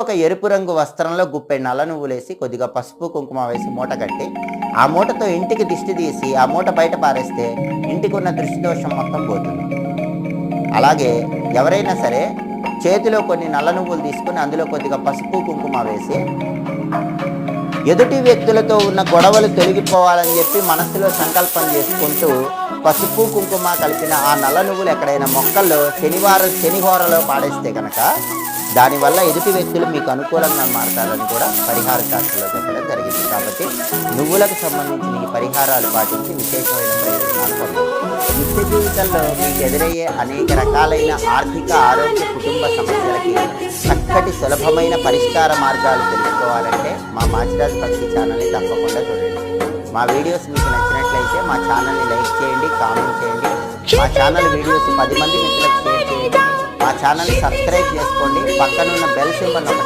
ఒక ఎరుపు రంగు వస్త్రంలో గుప్పె నల్ల నువ్వులేసి కొద్దిగా పసుపు కుంకుమ వేసి మూట కట్టి ఆ మూటతో ఇంటికి దిష్టి తీసి ఆ మూట బయట పారేస్తే ఇంటికి ఉన్న దృష్టి దోషం మొత్తం పోతుంది. అలాగే ఎవరైనా సరే చేతిలో కొన్ని నల్ల నువ్వులు తీసుకుని అందులో కొద్దిగా పసుపు కుంకుమ వేసి ఎదుటి వ్యక్తులతో ఉన్న గొడవలు తొలగిపోవాలని చెప్పి మనసులో సంకల్పం చేసుకుంటూ పసుపు కుంకుమ కలిపిన ఆ నల్ల నువ్వులు ఎక్కడైనా మొక్కల్లో శనివారం శనిహోరలో పాడేస్తే కనుక దానివల్ల ఎదుటి వ్యక్తులు మీకు అనుకూలంగా మారతారని కూడా పరిహార శాస్త్రంలో చెప్పడం జరిగింది. కాబట్టి నువ్వులకు సంబంధించిన ఈ పరిహారాలు పాటించి విశేషమైన ప్రయోజనాలు పొందండి. నిత్య జీవితంలో మీకు ఎదురయ్యే అనేక రకాలైన ఆర్థిక ఆరోగ్య కుటుంబ సమస్యలకి చక్కటి సులభమైన పరిష్కార మార్గాలు తెలుసుకోవాలంటే మాచిరాజు పక్షి ఛానల్ని తప్పకుండా చూడండి. మా వీడియోస్ మీకు నచ్చినట్లయితే మా ఛానల్ని లైక్ చేయండి కామెంట్ చేయండి. మా ఛానల్ వీడియోస్ పది మంది మిత్రులకు షేర్ చేయండి. మా ఛానల్ని సబ్స్క్రైబ్ చేసుకోండి. పక్కనున్న బెల్ సింబల్ ఒకటి